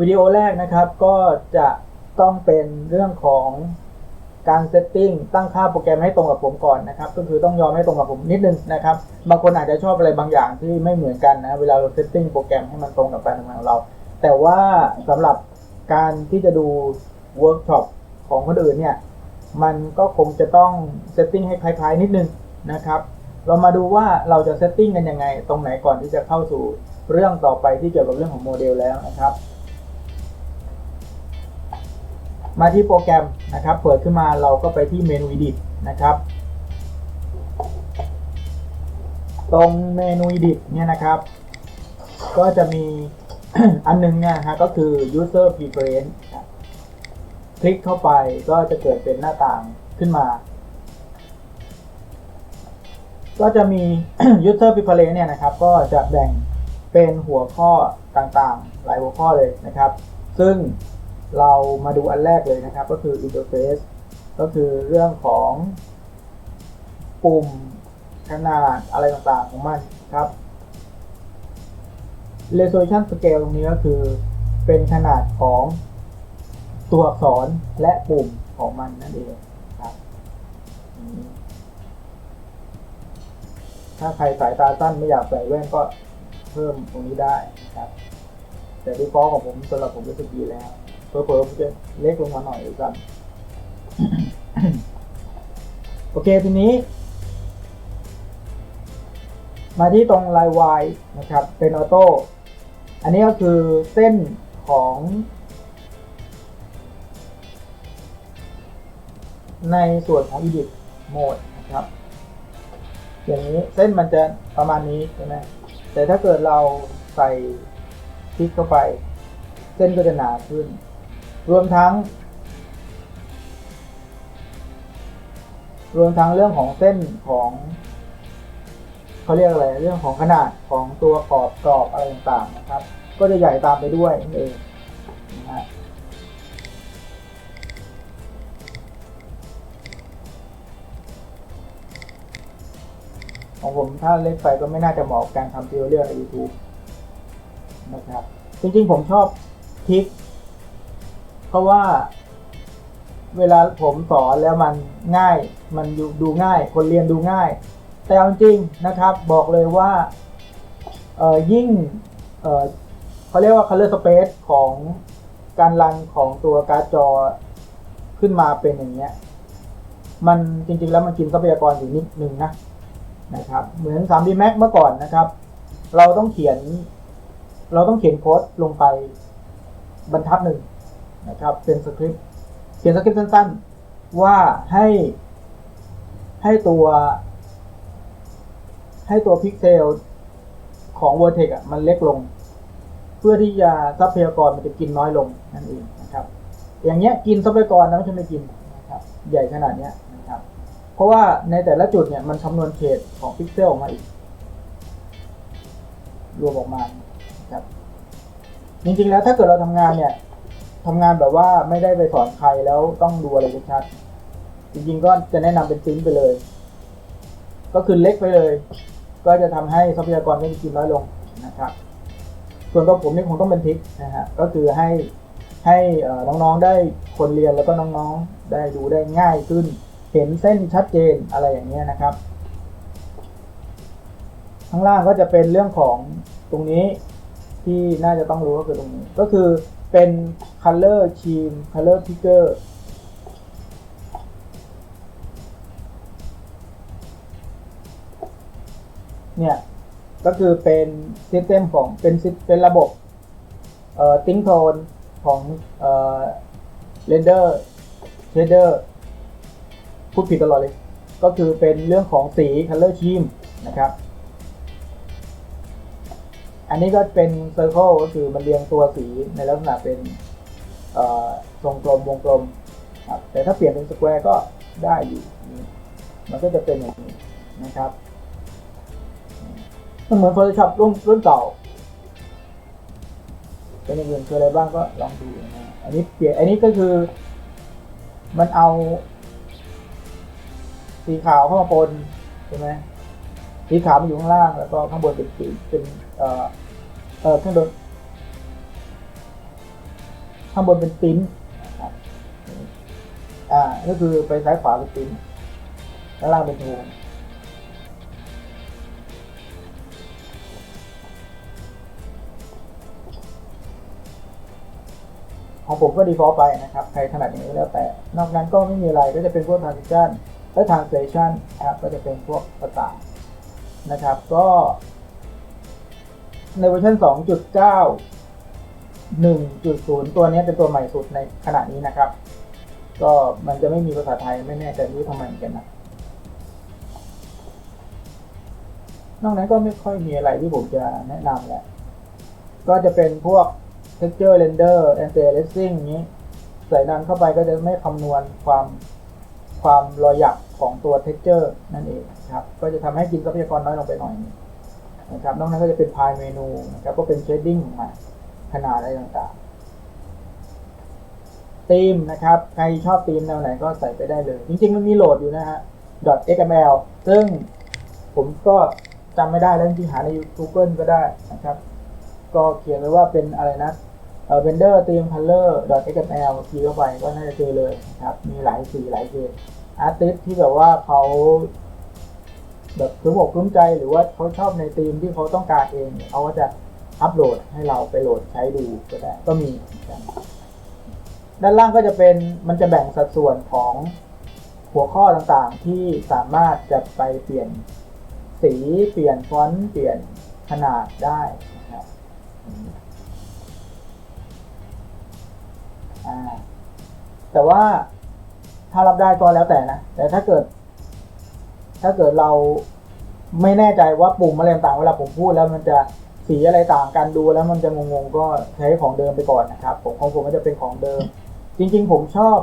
วิดีโอแรกนะครับก็จะต้องเป็นเรื่องของการเซตติ้งตั้งค่าโปรแกรมให้ตรงกับผมก่อนนะครับ ก็คือต้องยอมให้ตรงกับผมนิดนึงนะครับ บางคนอาจจะชอบอะไรบางอย่างที่ไม่เหมือนกันนะเวลาเราเซตติ้งโปรแกรมให้มันตรงกับการทำงานของเรา แต่ว่าสำหรับการที่จะดูเวิร์กช็อปของคนอื่นเนี่ยมันก็คงจะต้องเซตติ้งให้คล้ายๆนิดนึงนะครับเรามาดูว่าเราจะเซตติ้งกันยังไง ตรงไหนก่อนที่จะเข้าสู่เรื่องต่อไปที่เกี่ยวกับเรื่องของโมเดลแล้วนะครับ มาที่โปรแกรมนะครับ เปิดขึ้นมาเราก็ไปที่เมนู edit นะครับ ตรงเมนู edit เนี่ยนะครับ ก็จะมีอันหนึงเนี่ยนะฮะก็คือ user preference คลิกเข้าไปก็จะเกิดเป็นหน้าต่างขึ้นมา ก็จะมี user preference เนี่ยนะครับ ก็จะแบ่งเป็นหัวข้อต่างๆ หลายหัวข้อเลยนะครับ ซึ่ง เรามาดูอันแรกเลยนะครับ ก็คือ interface ก็คือเรื่องของปุ่มขนาดอะไรต่างๆของมันครับ resolution scale ตรงนี้ก็คือเป็นขนาดของตัวอักษรและปุ่มของมันนั่นเองครับ ถ้าใครสายตาสั้นไม่อยากใส่แว่นก็เพิ่มตรงนี้ได้นะครับ แต่ดีฟอลของผมสำหรับผมรู้สึกดีแล้ว เพิ่มผมจะเล็กลงมาหน่อยด้วยกันโอเคทีนี้ มาที่ตรงลายวายนะครับ เป็นออโต้อันนี้ก็คือเส้นของ ในส่วนของ edit mode นะครับ อย่างนี้เส้นมันจะประมาณนี้ใช่ไหมแต่ถ้าเกิดเราใส่คลิกเข้าไป เส้นก็จะหนาขึ้น รวมทั้ง รวมทั้งเรื่องของเส้นของเขาเรียกอะไรเรื่องของขนาดของตัวขอบกรอบอะไรต่างๆนะครับ ก็จะใหญ่ตามไปด้วยนั่นเองนะฮะของผมถ้าเล็กไปก็ไม่น่าจะเหมาะกับการทำทิวเรียลใน YouTube นะครับ จริงๆ ผมชอบคลิก เพราะว่าเวลาผมสอนแล้วมันง่าย มันดูง่าย คนเรียนดูง่าย แต่เอาจริงนะครับ บอกเลยว่ายิ่งเเขาเรียกว่า color space ของการรันของตัวการ์ดจอขึ้นมาเป็นอย่างเงี้ย มันจริง ๆ แล้วมันกินทรัพยากรอยู่นิดนึงนะนะครับ เหมือน 3D Max เมื่อก่อนนะครับ เราต้องเขียน เราต้องเขียนโค้ดลงไปบรรทัดหนึ่ง นะครับเป็นสคริปต์เขียนสคริปต์สั้นๆ ว่าให้ ให้ตัว ให้ตัวพิกเซลของ Vertex อะมันเล็กลง เพื่อที่จะทรัพยากรมันจะกินน้อยลงนั่นเองนะครับ อย่างเงี้ยกินทรัพยากรนะไม่ใช่ไม่กินนะครับ ใหญ่ขนาดเนี้ยนะครับ เพราะว่าในแต่ละจุดเนี่ยมันคำนวณเขตของพิกเซลออกมาอีก รวมออกมาครับจริงๆแล้วถ้าเกิดเราทำงานเนี่ย ทำงานแบบว่าไม่ได้ไปสอนใครแล้วต้องดูอะไรชัดจริงๆก็จะแนะนำเป็นซิงค์ไปเลย ก็คือเล็กไปเลย ก็จะทำให้ทรัพยากรไม่กินน้อยลงนะครับ ส่วนตัวผมนี่คงต้องเป็นทริกนะฮะก็คือให้ให้น้องๆได้คนเรียนแล้วก็น้องๆได้ดูได้ง่ายขึ้น เห็นเส้นชัดเจนอะไรอย่างเงี้ยนะครับ ข้างล่างก็จะเป็นเรื่องของตรงนี้ที่น่าจะต้องรู้ก็คือตรงนี้ ก็คือ เป็น color scheme color picker เนี่ย ก็คือเป็นซิสเต็มของเป็นซิเป็นระบบเอ่อติ้งโทนของเอ่อเรนเดอร์เชดเดอร์พูดผิดตลอดเลย ก็คือเป็นเรื่องของสี color scheme นะครับ อันนี้ก็เป็นเซอร์เคิลก็คือมันเรียงตัวสีในลักษณะเป็นทรงกลมวงกลมครับแต่ถ้าเปลี่ยนเป็นสแควร์ก็ได้อยู่ มันก็จะเป็นอย่างนี้นะครับมันเหมือน Photoshop รุ่นรุ่นเก่าเป็นอย่างอื่นคืออะไรบ้างก็ลองดูนะฮะอันนี้เปลี่ยนอันนี้ก็คือ มันเอาสีขาวเข้ามาปนใช่ไหม สีขาวมันอยู่ข้างล่าง แล้วก็ข้างบนเป็นสีเป็นเอ่อเอ่อข้างบนข้างบนเป็นติ้นนะครับอ่าก็คือไปซ้ายขวาเป็นติ้นด้านล่างเป็นโทนของผมก็ default ไปนะครับ ใครถนัดอย่างนี้แล้วแต่ นอกนั้นก็ไม่มีอะไรก็จะเป็นพวก transition และ translation นะครับก็จะเป็นพวกภาษา นะครับ ก็ในเวอร์ชัน2.9 1.0 ตัวนี้เป็นตัวใหม่สุดในขณะนี้นะครับ ก็มันจะไม่มีภาษาไทยไม่แน่ใจรู้ทำไมเหมือนกันนะ นอกนั้นก็ไม่ค่อยมีอะไรที่ผมจะแนะนำแหละ ก็จะเป็นพวก texture render anti aliasing อย่างนี้ ใส่นั้นเข้าไปก็จะไม่คำนวณความ ความรอยหยักของตัว texture นั่นเองครับ ก็จะทำให้กินทรัพยากรน้อยลงไปหน่อยนะครับ นอกนั้นก็จะเป็นพายเมนูนะครับ ก็เป็น shading ของมันขนาดอะไรต่างๆธีมนะครับ ใครชอบธีมแนวไหนก็ใส่ไปได้เลย จริงๆ มันมีโหลดอยู่นะฮะ .xml ซึ่งผมก็จำไม่ได้แล้วจริงๆหาใน Google ก็ได้นะครับ ก็เขียนไว้ว่าเป็นอะไรนะ เออ vendor theme color xml คีย์เข้าไปก็น่าจะเจอเลยครับ มีหลายสีหลายเกรดอาร์ติสที่แบบว่าเขาแบบคุ้มอกคุ้มใจหรือว่าเขาชอบในธีมที่เขาต้องการเองเนี่ยเขาก็จะอัปโหลดให้เราไปโหลดใช้ดูก็ได้ก็มี ด้านล่างก็จะเป็นมันจะแบ่งสัดส่วนของหัวข้อต่างๆ ที่สามารถจะไปเปลี่ยนสีเปลี่ยนฟอนต์เปลี่ยนขนาดได้ นะครับอ่าแต่ว่าถ้ารับได้ก็แล้วแต่นะ แต่ถ้าเกิด ถ้าเกิดเราไม่แน่ใจว่าปุ่มอะไรต่างเวลาผมพูดแล้วมันจะสีอะไรต่างกันดูแล้วมันจะงงๆก็ใช้ของเดิมไปก่อนนะครับผมของผมก็จะเป็นของเดิม จริงๆ ผมชอบ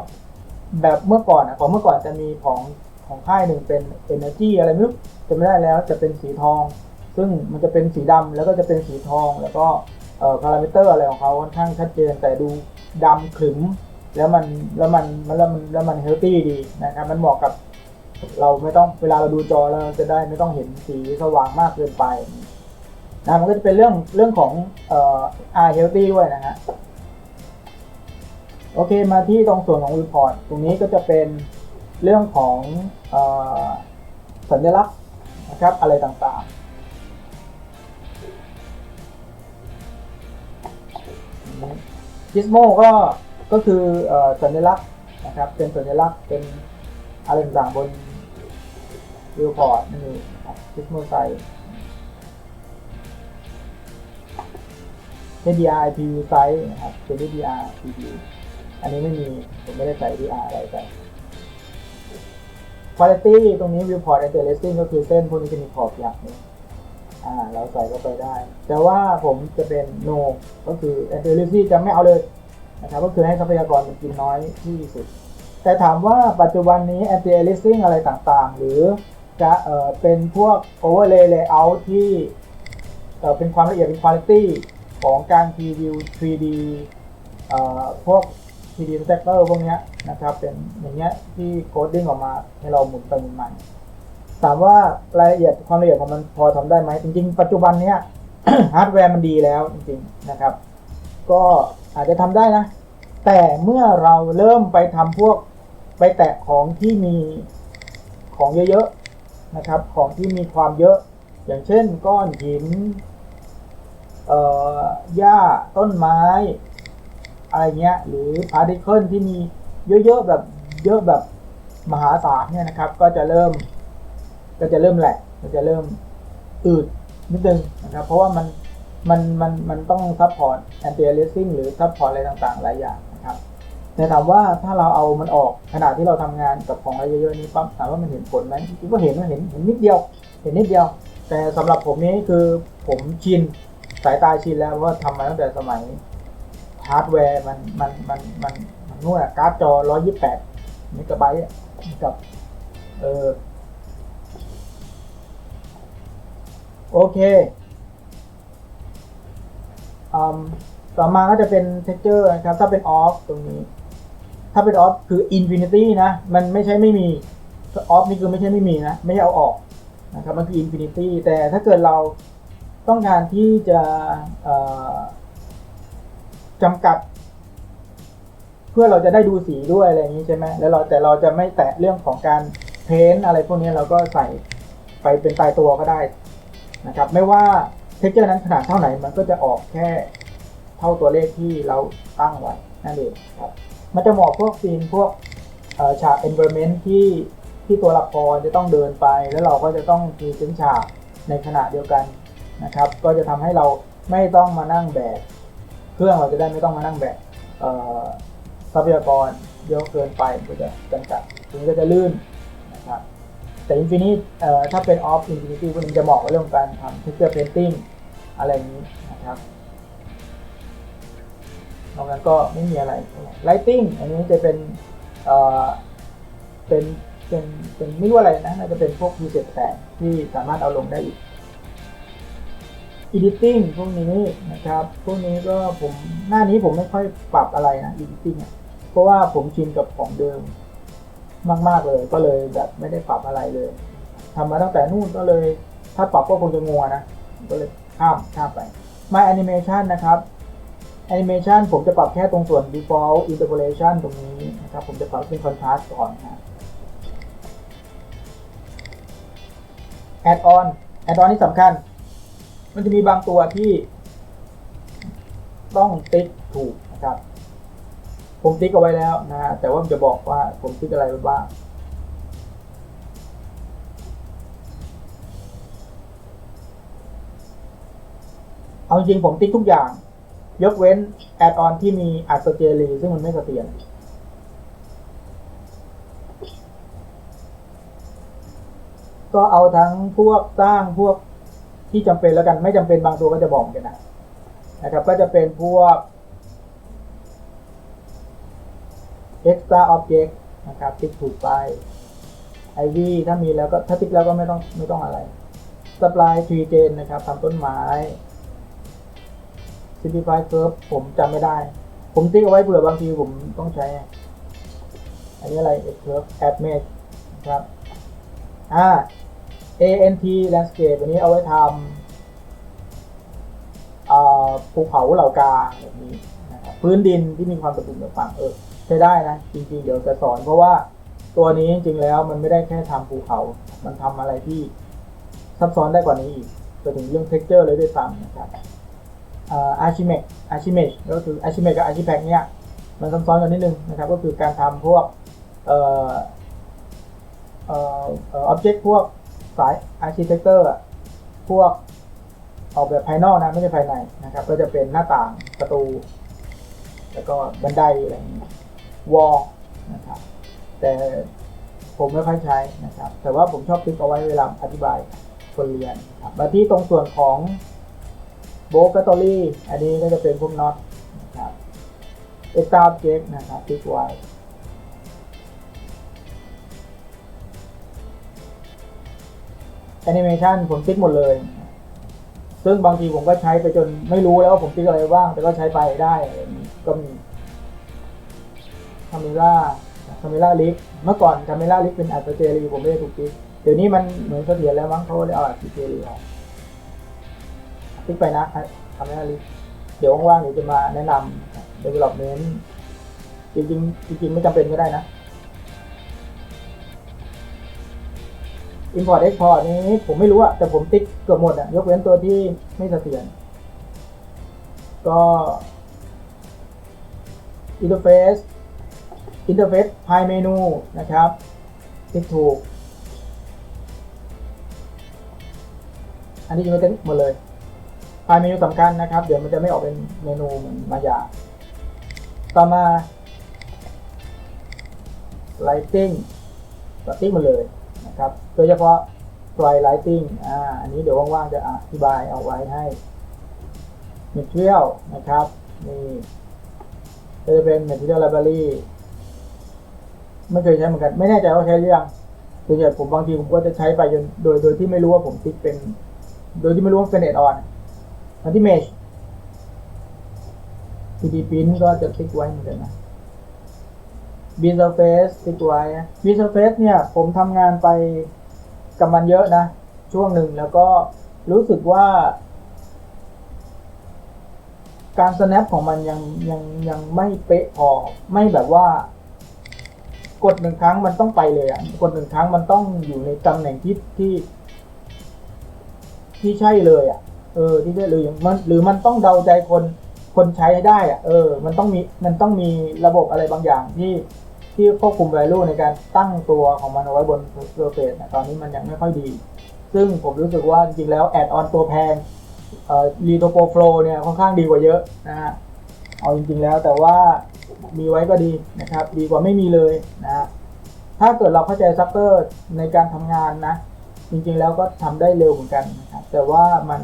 แบบเมื่อก่อนอะของเมื่อก่อนจะมีของของค่ายหนึ่งเป็น Energy อะไรไม่รู้จะไม่ได้แล้วจะเป็นสีทอง ซึ่งมันจะเป็นสีดำแล้วก็จะเป็นสีทองแล้วก็เอ่อพารามิเตอร์อะไรของเขาค่อนข้างชัดเจนแต่ดู ดำขึมแล้วมันแล้วมันแล้วมันแล้วมันเฮลตี้ดีนะครับมันเหมาะกับเราไม่ต้องเวลาเราดูจอเราจะได้ไม่ต้องเห็นสีสว่างมากเกินไปนะมันก็จะเป็นเรื่องเรื่องของเอ่อ eye healthy ด้วยนะฮะโอเคมาที่ตรงส่วนของ report ตรงนี้ก็จะเป็นเรื่องของเออสัญลักษณ์นะครับอะไรต่างๆ กิสโมก็ก็คือสัญลักษณ์นะครับ เป็นสัญลักษณ์เป็นอะไรต่างๆบนวิวพอร์ตนี่ครับกิสโมไซ HDR IPV ไซส์นะครับเป็น HDR IPV อันนี้ไม่มี ผมไม่ได้ใส่ HDR อะไรไป Quality ตรงนี้ Viewport Anti Aliasing ก็คือเส้นพวกนี้จะมีขอบอย่างนี้ อ่าเราใส่เข้าไปได้ แต่ว่าผมจะเป็น no ก็คือ Anti Aliasing จะไม่เอาเลยนะครับก็คือให้ทรัพยากรมันกินน้อยที่สุด แต่ถามว่าปัจจุบันนี้ anti aliasing อะไรต่างๆ หรือจะเอ่อเป็นพวก overlay layout ที่เอ่อเป็นความละเอียดเป็น quality ของการ preview 3D เอ่อพวก 3D detector พวกเนี้ยนะครับเป็นอย่างเงี้ยที่โคดดิ้งออกมาให้เราหมุนไปหมุนมา ถามว่ารายละเอียดความละเอียดของมันพอทำได้ไหมจริง ๆ ปัจจุบันเนี้ยฮาร์ดแวร์มันดีแล้วจริงๆนะครับ ก็อาจจะทำได้นะ แต่เมื่อเราเริ่มไปทำพวกไปแตะของที่มีของเยอะๆนะครับ ของที่มีความเยอะ อย่างเช่นก้อนหินเอ่อหญ้าต้นไม้ อะไรเงี้ย หรือพาร์ติเคิลที่มีเยอะๆแบบเยอะแบบมหาศาลเนี่ยนะครับ ก็จะเริ่ม ก็จะเริ่มแหลกก็จะเริ่มอืดนิดนึงนะครับ เพราะว่ามันมันมันมันต้องซัพพอร์ตแอนตี้ l ล s ซิ่งหรือซัพพอร์ตอะไรต่างๆ หลายอย่างนะครับแต่ถามว่าถ้าเราเอามันออกขณะที่เราทำงานกับของอะไรเยอะๆนี้ปั๊บถามว่ามันเห็นผลไหมจริงๆก็เห็นมันเห็นเห็นนิดเดียว เห็นนิดเดียว แต่สำหรับผมนี้คือผมชินสายตาชินแล้วเพราะว่าทำมาตั้งแต่สมัยฮาร์ดแวร์มันมันมันมันมันนู่นอะการ์ดจอ 128เมกะไบต์กับเออ โอเคต่อมาก็จะเป็น texture นะครับ ถ้าเป็น off ตรงนี้ ถ้าเป็น off คือ infinity นะ มันไม่ใช่ไม่มี off นี่คือไม่ใช่ไม่มีนะ ไม่ใช่เอาออกนะครับ มันคือ infinity แต่ถ้าเกิดเราต้องการที่จะจำกัด เพื่อเราจะได้ดูสีด้วยอะไรอย่างนี้ใช่ไหมแล้วเราแต่เราจะไม่แตะเรื่องของการเพ้นท์อะไรพวกนี้เราก็ใส่ไปเป็นตายตัวก็ได้ นะครับไม่ว่าเท็กเจอร์นั้นขนาดเท่าไหนมันก็จะออกแค่เท่าตัวเลขที่เราตั้งไว้นั่นเองครับมันจะเหมาะพวกซีนพวกฉาก environment ที่ที่ตัวละครจะต้องเดินไป แล้วเราก็จะต้องมีเส้นฉากในขณะเดียวกันนะครับ ก็จะทำให้เราไม่ต้องมานั่งแบกเครื่องเราจะได้ไม่ต้องมานั่งแบกทรัพยากรเยอะเกินไปมันก็จะจำกัดถึงก็จะลื่น แต่ Infinity เอ่อถ้าเป็น Off Infinity พวกนี้จะเหมาะกับเรื่องการทำ texture painting อะไรอย่างนี้นะครับนอกนั้นก็ไม่มีอะไร Lighting อันนี้จะเป็นเอ่อเป็นเป็นเป็นไม่รู้อะไรนะน่าจะเป็นพวก preset แสงที่สามารถเอาลงได้อีก editing พวกนี้นะครับ พวกนี้ก็ผมหน้านี้ผมไม่ค่อยปรับอะไรนะ editing เพราะว่าผมชินกับของเดิม มาก ๆ เลย ก็เลยแบบไม่ได้ปรับอะไรเลยทำมาตั้งแต่นู่นก็เลย ถ้าปรับก็คงจะงัวนะ ก็เลยข้ามข้ามไป My Animation นะครับ Animation ผมจะปรับแค่ตรงส่วน Default Interpolation ตรงนี้นะครับ ผมจะปรับเป็น Contrast ก่อนนะ Add on Add on นี่สำคัญ มันจะมีบางตัวที่ต้องติ๊กถูกนะครับ ผมติ๊กเอาไว้แล้วนะฮะแต่ว่าจะบอกว่าผมติ๊กอะไรไว้บ้างเอาจริงผมติ๊กทุกอย่าง ยกเว้นแอดออนที่มีอัสเจลีซึ่งมันไม่เสถียรก็เอาทั้งพวกสร้างพวกที่จำเป็นแล้วกันไม่จำเป็นบางตัวก็จะบอกกันนะนะครับ ก็จะเป็นพวก extra object นะครับติ๊กถูกไป IV ถ้ามีแล้วก็ถ้าติ๊กแล้วก็ไม่ต้องไม่ต้องอะไร supply tree chain นะครับทำต้นไม้ simplify curve ผมจำไม่ได้ ผมติ๊กเอาไว้เผื่อบางทีผมต้องใช้ อันนี้อะไร curve add mesh นะครับอ่า ANT landscape อันนี้เอาไว้ทำภูเขาเหล่ากาแบบนี้นะครับพื้นดินที่มีความสมบูรณ์แบบฝั่งเออ ใช้ได้นะจริงๆ เดี๋ยวจะสอนเพราะว่าตัวนี้จริงๆแล้วมันไม่ได้แค่ทำภูเขา มันทำอะไรที่ซับซ้อนได้กว่านี้อีกไปถึงเรื่อง texture เลยด้วยซ้ำนะครับอา archimec archimec ก็คือ archimec กับ archipack เนี่ยมันซับซ้อนกันนิดนึงนะครับ ก็คือการทำพวกเอ่อเอ่อเอ่อ object พวกสาย architecture อะพวกออกแบบภายนอกนะไม่ใช่ภายในนะครับ ก็จะเป็นหน้าต่างประตู แล้วก็บันไดอะไรอย่างนี้ วอลนะครับ แต่ผมไม่ค่อยใช้นะครับ แต่ว่าผมชอบติ๊กเอาไว้เวลาอธิบายคนเรียนครับมาที่ตรงส่วนของโบก a ตอรี่อันนี้ก็จะเป็นพวกน็อตนะครับเอ็กซ์ตาเจ็กนะครับติ๊กไว้แอนิเมชันผมติ๊กหมดเลย ซึ่งบางทีผมก็ใช้ไปจนไม่รู้แล้วว่าผมติ๊กอะไรบ้าง แต่ก็ใช้ไปได้ก็มีาเมล่าคาเมล่าลิกเมื่อก่อนคาเมล่าลิกเป็นอัดเจรีผมไม่ได้ถูกติกเดี๋ยวนี้มันเหมือนเสถียรแล้วมั้งเขาเลยเอาอัดเจรีออกติ๊กไปนะคาเมล่าลิกเดี๋ยวว่างๆเดี๋ยวจะมาแนะนำ development จริงๆจริงๆไม่จำเป็นก็ได้นะ Import Export นี้ผมไม่รู้อะแต่ผมติ๊กเกือบหมดอะยกเว้นตัวที่ไม่เสถียรก็ Interface Interface ภายเมนูนะครับติ๊กถูก อันนี้จะไม่ติ๊กหมดเลยภายเมนูสำคัญนะครับ เดี๋ยวมันจะไม่ออกเป็นเมนูเหมือนมายา ต่อมา Lighting ก็ติ๊กหมดเลยนะครับ โดยเฉพาะ Dry Lighting อ่า อันนี้เดี๋ยวว่างๆจะอธิบายเอาไว้ให้ Material นะครับ นี่ก็จะเป็น Material Library ไม่เคยใช้เหมือนกัน ไม่แน่ใจว่าใช้หรือยังส่วนใหญ่ผมบางทีผมก็จะใช้ไปจนโดยโดยที่ไม่รู้ว่าผมติ๊กเป็น โดยที่ไม่รู้ว่าเป็นเน็ตออนอันที่ Mesh 3D Print ก็จะติ๊กไว้เหมือนกันนะ b i z u r f a c e ติ๊กไว้ b i z u r f a c e เนี่ยผมทำงานไปกับมันเยอะนะ ช่วงหนึ่งแล้วก็รู้สึกว่า การ snap ของมันยังยังยังไม่เป๊ะพอไม่แบบว่า กดหนึ่งครั้งมันต้องไปเลยอะกดหนึ่งครั้งมันต้องอยู่ในตำแหน่งที่ที่ ที่ใช่เลยอะ เออ ที่ใช่เลยอย่างมันหรือมันต้องเดาใจคนคนใช้ให้ได้อะ เออ มันต้องมีมันต้องมีระบบอะไรบางอย่างที่ที่ควบคุม value ในการตั้งตัวของมันเอาไว้บน surface นะตอนนี้มันยังไม่ค่อยดี ซึ่งผมรู้สึกว่าจริงๆแล้ว add on ตัวแพงเอ่อ Litopo Flow เนี่ยค่อนข้างดีกว่าเยอะนะฮะ เอาจริงๆแล้วแต่ว่า มีไว้ก็ดีนะครับ ดีกว่าไม่มีเลยนะถ้าเกิดเราเข้าใจซัพเตอร์ในการทำงานนะ จริงๆแล้วก็ทำได้เร็วเหมือนกันนะครับแต่ว่ามัน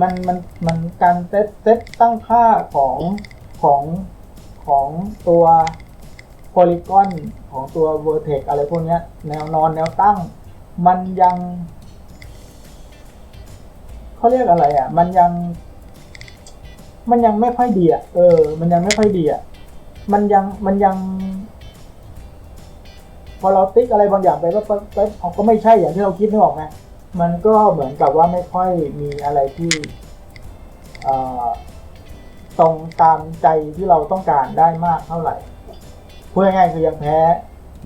มันมันมันการเซตเซตตั้งค่าของของของตัวโพลีกอนของตัวเวอร์เทกอะไรพวกนี้แนวนอนแนวตั้ง มันยังเขาเรียกอะไรอะ มันยัง มันยังไม่ค่อยดีอะเออ มันยังไม่ค่อยดีอะ มันยังมันยัง พอเราติ๊กอะไรบางอย่างไปวก็ก็เขาก็ไม่ใช่อย่างที่เราคิดนึกออกไหมมันก็เหมือนกับว่าไม่ค่อยมีอะไรที่ตรงตามใจที่เราต้องการได้มากเท่าไหร่พูดง่ายๆคือยังแพ้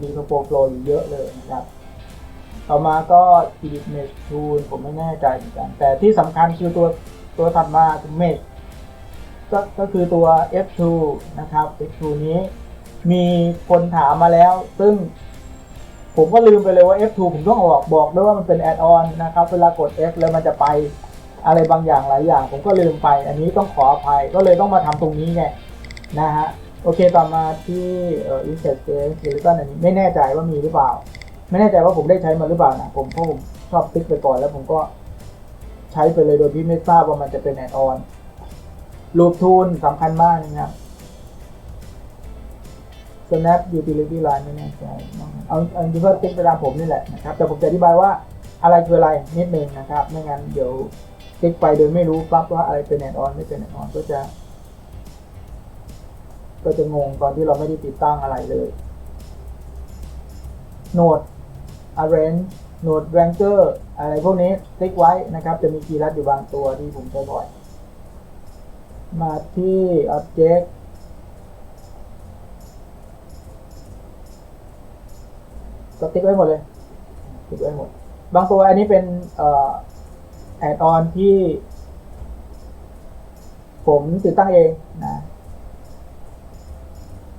มีโปรโปรอยู่เยอะเลยนะครับต่อมาก็ Edit Mesh Tool ผมไม่แน่ใจเหมือนกัน แต่ที่สำคัญคือตัวตัวถัดมาคือ Mesh ก็ก็คือตัว F2 นะครับ F2 นี้มีคนถามมาแล้ว ซึ่งผมก็ลืมไปเลยว่า F2 ผมต้องออกบอกด้วยว่ามันเป็นแอดออนนะครับ เวลากด F แล้วมันจะไปอะไรบางอย่างหลายอย่าง ผมก็ลืมไป อันนี้ต้องขออภัยก็เลยต้องมาทำตรงนี้ไงนะฮะโอเคต่อมาที่เอ่อ Insert Space Skeleton อันนี้ไม่แน่ใจว่ามีหรือเปล่า ไม่แน่ใจว่าผมได้ใช้มาหรือเปล่านะผมเพราะผมชอบติ๊กไปก่อนแล้วผมก็ใช้ไปเลยโดยที่ไม่ทราบว่ามันจะเป็นแอดออน รูปทูลสำคัญมากนะครับ Snap Utility Line ไม่แน่ใจเอาเอาจริงๆก็ติ๊กไปตามผมนี่แหละนะครับ แต่ผมจะอธิบายว่าอะไรคืออะไรนิดนึงนะครับ ไม่งั้นเดี๋ยวติ๊กไปโดยไม่รู้ปั๊บว่าอะไรเป็นแอดออนไม่เป็นแอดออนก็จะ ก็จะงงตอนที่เราไม่ได้ติดตั้งอะไรเลย Node Arrange Node Ranker อะไรพวกนี้ติ๊กไว้นะครับ จะมีคีย์ลัดอยู่บางตัวที่ผมใช้บ่อย มาที่ Object ก็ติ๊กไว้หมดเลย ติ๊กไว้หมด บางตัวอันนี้เป็นเอ่อแอดออนที่ ผมติดตั้งเองนะ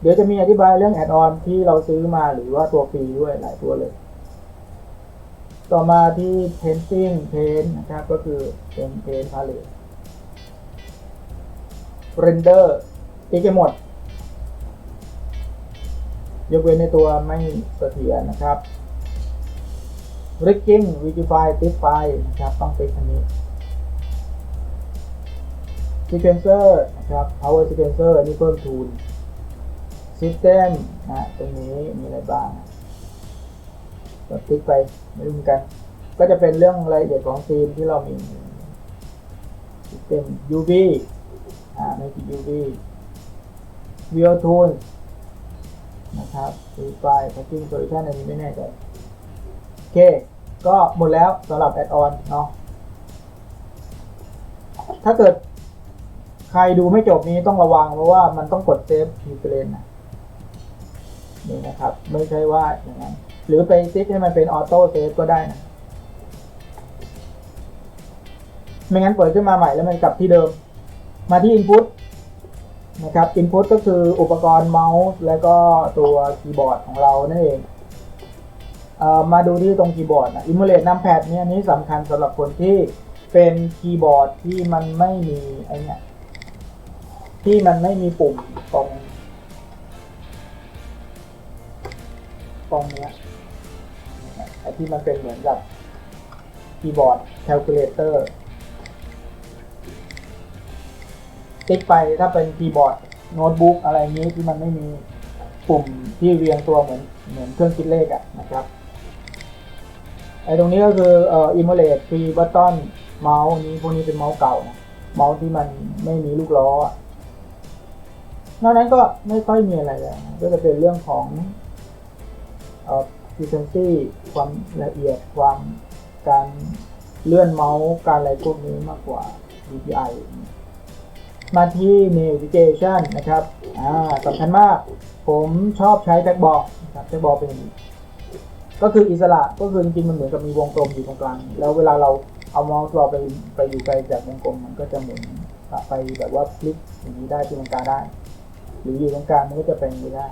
เดี๋ยวจะมีอธิบายเรื่องแอดออนที่เราซื้อมาหรือว่าตัวฟรีด้วยหลายตัวเลย ต่อมาที่ painting paint นะครับ ก็คือเป็น paint palette render ติ๊กไปหมด ยกเว้นในตัวไม่เสถียรนะครับ rigging vigify ติ๊กไฟนะครับ ต้องติ๊กอันนี้ sequencer นะครับ power sequencer อันนี้เพิ่ม tool system นะตรงนี้มีอะไรบ้างก็ติ๊กไปไม่รู้เหมือนกัน ก็จะเป็นเรื่องรายละเอียดของซีนที่เรามี system UV อ่าไม่ติด UV View tool นะครับ Verify Tracking Solution อันนี้ไม่แน่ใจโอเค ก็หมดแล้วสำหรับแอดออนเนาะถ้าเกิดใครดูไม่จบนี้ต้องระวังเพราะว่ามันต้องกดเซฟมีเฟรนนะนี่นะครับ ไม่ใช่ว่าอย่างนั้นหรือไปติ๊กให้มันเป็นออโต้เซฟก็ได้นะ ไม่งั้นเปิดขึ้นมาใหม่แล้วมันกลับที่เดิม มาที่ Input นะครับ Input ก็คืออุปกรณ์เมาส์แล้วก็ตัวคีย์บอร์ดของเรานั่นเองเออมาดูที่ตรงคีย์บอร์ดนะ Emulate Numpad เนี่ยอันนี้สำคัญสำหรับคนที่เป็นคีย์บอร์ดที่มันไม่มีไอเนี่ยที่มันไม่มีปุ่มตรงตรงเนี้ยไอที่มันเป็นเหมือนกับคีย์บอร์ด calculator ติ๊ ติ๊กไปถ้าเป็นคีย์บอร์ดโน้ตบุ๊กอะไรนี้ที่มันไม่มีปุ่มที่เรียงตัวเหมือนเหมือนเครื่องคิดเลขอะนะครับไอ้ตรงนี้ก็คือเอ่อ emulate free button เมาส์นี้พวกนี้เป็นเมาส์เก่านะเมาส์ที่มันไม่มีลูกล้ออะนอกนั้นก็ไม่ค่อยมีอะไรแล้วก็จะเป็นเรื่องของเอ่อ efficiency ความละเอียดความการเลื่อนเมาส์การอะไรพวกนี้มากกว่า DPI มาที่ navigation นะครับอ่าสำคัญมาก ผมชอบใช้แท็กบอกนะครับแท็กบอกเป็น ก็คืออิสระก็คือจริงๆมันเหมือนกับมีวงกลมอยู่ตรงกลาง แล้วเวลาเราเอาเมาส์เราไปไปอยู่ไกลจากวงกลมมันก็จะหมุนไปแบบว่าพลิกอย่างนี้ได้ที่ลังกาได้ หรืออยู่ตรงกลางมันก็จะเป็นอย่ได้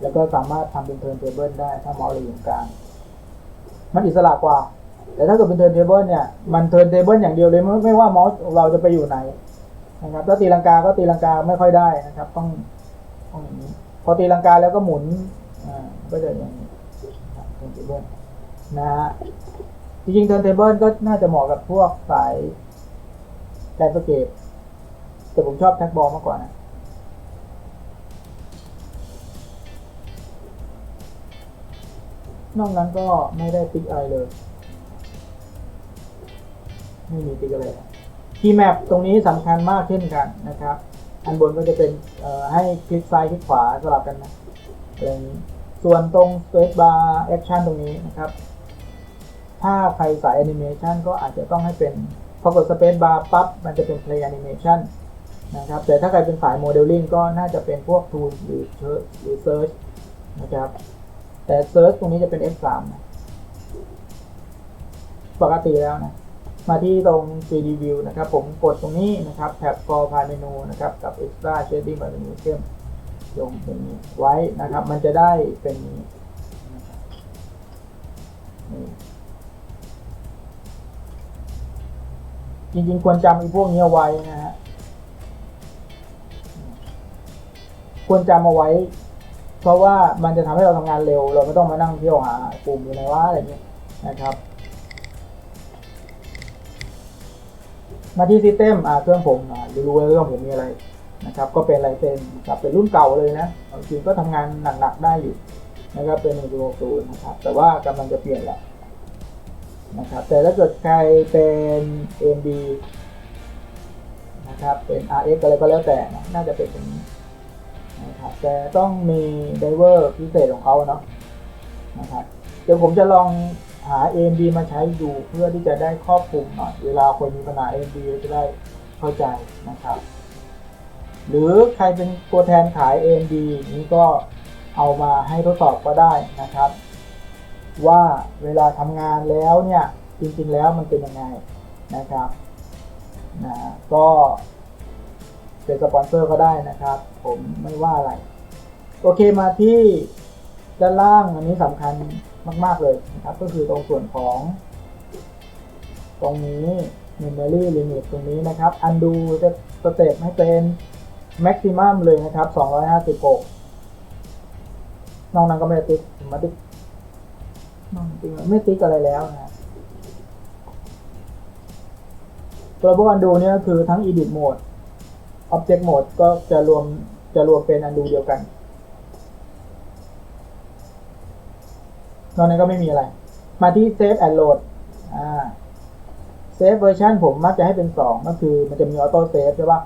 แล้วก็สามารถทำเป็นเทิร์นเทเบิลได้ถ้าเมาส์เราอยู่ตรงกลางมันอิสระกว่า แต่ถ้าเกิดเป็นเทิร์นเทเบิลเนี่ย มันเทิร์นเทเบิลอย่างเดียวเลยไม่ไม่ว่าเมาส์เราจะไปอยู่ไหน นะครับถ้าตีลังกาก็ตีลังกาไม่ค่อยได้นะครับ ต้องต้องอย่างนี้พอตีลังกาแล้วก็หมุนอ่าก็จะอย่างนี้เทิร์นเทเบิลนะฮะจริงๆเทิร์นเทเบิลก็น่าจะเหมาะกับพวกสายแลนสเคปแต่ผมชอบแท็กบอลมากกว่านะนอกนั้นก็ไม่ได้ติ๊กอะไรเลย ไม่มีติ๊กอะไร คีย์แมปตรงนี้สำคัญมากเช่นกันนะครับ อันบนก็จะเป็นให้คลิกซ้ายคลิกขวาสลับกันนะอะไรอย่างนี้ส่วนตรง Space Bar Action ตรงนี้นะครับ ถ้าใครสายแอนิเมชันก็อาจจะต้องให้เป็นพอกด Space Bar ปั๊บมันจะเป็น Play Animation นะครับ แต่ถ้าใครเป็นสายโมเดลลิ่งก็น่าจะเป็นพวก Tool หรือ Search หรือ Search นะครับ แต่ Search ตรงนี้จะเป็น F3 นะปกติแล้วนะ มาที่ตรง 3D View นะครับ ผมกดตรงนี้นะครับแท็บ For File Menu นะครับกับ Extra Shading by Menu เข้มลงตรงนี้ไว้นะครับ มันจะได้เป็นนี่จริงๆ ควรจำไอ้พวกนี้เอาไว้นะฮะควรจำเอาไว้ เพราะว่ามันจะทำให้เราทำงานเร็ว เราไม่ต้องมานั่งเที่ยวหาปุ่มอยู่ไหนว่าอะไรเงี้ยนะครับ มาที่ System อ่าเครื่องผมอ่ารู้ว่าเครื่องผมมีอะไรนะครับก็เป็นไรเซนนะครับเป็นรุ่นเก่าเลยนะจริงก็ทำงานหนักๆได้อยู่นะครับเป็น1.60นะครับแต่ว่ากำลังจะเปลี่ยนแล้วนะครับแต่ถ้าเกิดใครเป็น AMD นะครับเป็น RX อะไรก็แล้วแต่นะน่าจะเป็นอย่างนี้นะครับแต่ต้องมีไดเวอร์พิเศษของเขาเนาะนะครับเดี๋ยวผมจะลอง หา AMD มาใช้ดูเพื่อที่จะได้ครอบคลุมหน่อยเวลาคนมีปัญหา AMD จะได้เข้าใจนะครับ หรือใครเป็นตัวแทนขาย AMD นี้ก็เอามาให้ทดสอบก็ได้นะครับ ว่าเวลาทำงานแล้วเนี่ยจริงๆแล้วมันเป็นยังไงนะครับนะก็เป็นสปอนเซอร์ก็ได้นะครับ ผมไม่ว่าอะไร โอเคมาที่ด้านล่างอันนี้สำคัญ มาก ๆ เลยนะครับ ก็คือตรงส่วนของ ตรงนี้ memory limit ตรงนี้นะครับ undo จะสเต็ปให้เป็น maximum เลยนะครับ 256 นอกนั้นก็ไม่ติ๊กมาติ๊กนอกจริงไม่ติ๊กอะไรแล้วนะตัวพวก undo เนี่ยคือทั้ง edit mode object mode ก็จะรวมจะรวมเป็น undo เดียวกัน นอกนั้นก็ไม่มีอะไร มาที่ save and load อ่า save version ผมมักจะให้เป็น 2 ก็คือมันจะมี auto save ใช่ปะ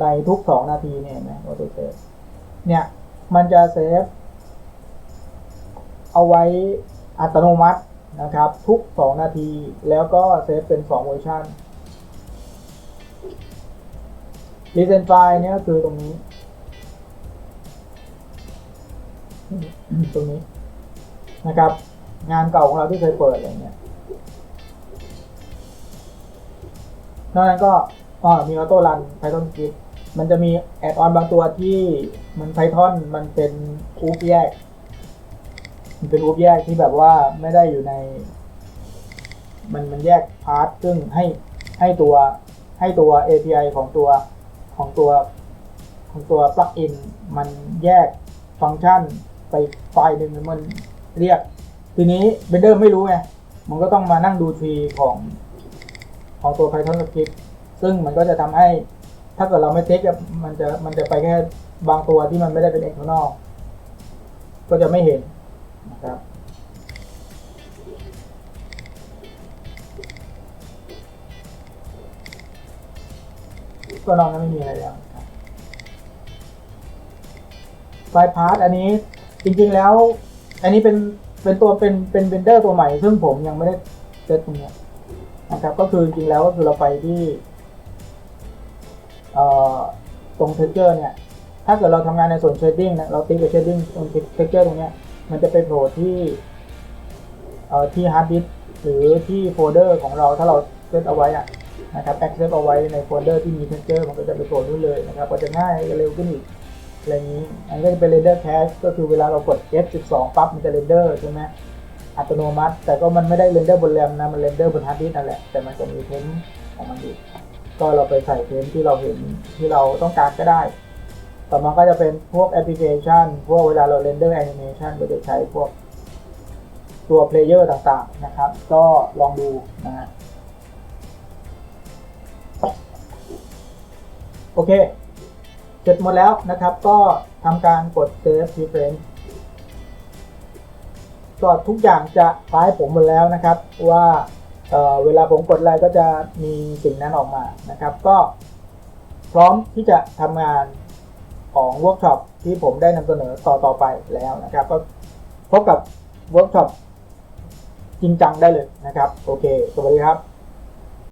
ในทุก 2 นาทีเนี่ยนไหม auto save เนี่ย มันจะเซฟเอาไว้อัตโนมัตินะครับ ทุก 2 นาที แล้วก็เซฟเป็น 2 เวอร์ชัน recent file เนี่ยคือตรงนี้ ตรงนี้ นะครับ งานเก่าของเราที่เคยเปิดอะไรเงี้ยนอกนั้นก็อ่ามีออโต้รัน Python script มันจะมีแอดออนบางตัวที่มัน Python มันเป็นอูปแยก มันเป็นอูปแยกที่แบบว่าไม่ได้อยู่ใน มันมันแยกพาร์ทซึ่งให้ให้ตัวให้ตัว API ของตัวของตัวของตัว plugin มันแยกฟังก์ชันไปไฟล์หนึ่งมัน เรียก ทีนี้เบนเดอร์ไม่รู้ไงมันก็ต้องมานั่งดูทรีของของตัว Python script ซึ่งมันก็จะทำให้ถ้าเกิดเราไม่เทคมันจะมันจะไปแค่บางตัวที่มันไม่ได้เป็น external ก็จะไม่เห็นนะครับก็นอกนั้นไม่มีอะไรแล้วไฟพาร์ทอันนี้จริงๆแล้ว อันนี้เป็นเป็นตัวเป็นเป็นเบนเดอร์ตัวใหม่ ซึ่งผมยังไม่ได้เซตตรงเนี้ยนะครับ ก็คือจริงแล้วก็คือเราไปที่เอ่อตรง texture เนี่ย ถ้าเกิดเราทำงานในส่วน shading นะเราติ๊กไป shading ตรง texture ตรงเนี้ยมันจะไปโผล่ที่เอ่อที่ hard disk หรือที่โฟลเดอร์ของเราถ้าเราเซตเอาไว้อะนะครับ access เอาไว้ในโฟลเดอร์ที่มี texture มันก็จะไปโผล่นู่นเลยนะครับ ก็จะง่ายเร็วขึ้นอีก อะไรอย่างนี้อันนี้ก็จะเป็น render cache ก็คือเวลาเรากด F12 ปั๊บมันจะ render ใช่ไหมอัตโนมัติ แต่ก็มันไม่ได้ render บนแรมนะ มัน render บน hard disk นั่นแหละ แต่มันจะมีเทมของมันอยู่ก็เราไปใส่เทมที่เราเห็นที่เราต้องการก็ได้ ต่อมาก็จะเป็นพวกแอปพลิเคชัน พวกเวลาเราเรนเดอร์แอนิเมชันก็จะใช้พวกตัวเพลเยอร์ต่างๆนะครับ ก็ลองดูนะฮะโอเค เสร็จหมดแล้วนะครับ ก็ทำการกด Save reference ก็ทุกอย่างจะคล้ายผมหมดแล้วนะครับ ว่าเเวลาผมกดอะไรก็จะมีสิ่งนั้นออกมานะครับ ก็พร้อมที่จะทำงานของเวิร์กช็อปที่ผมได้นำเสนอต่อต่อไปแล้วนะครับ ก็พบกับเวิร์กช็อปจริงจังได้เลยนะครับ โอเค สวัสดีครับ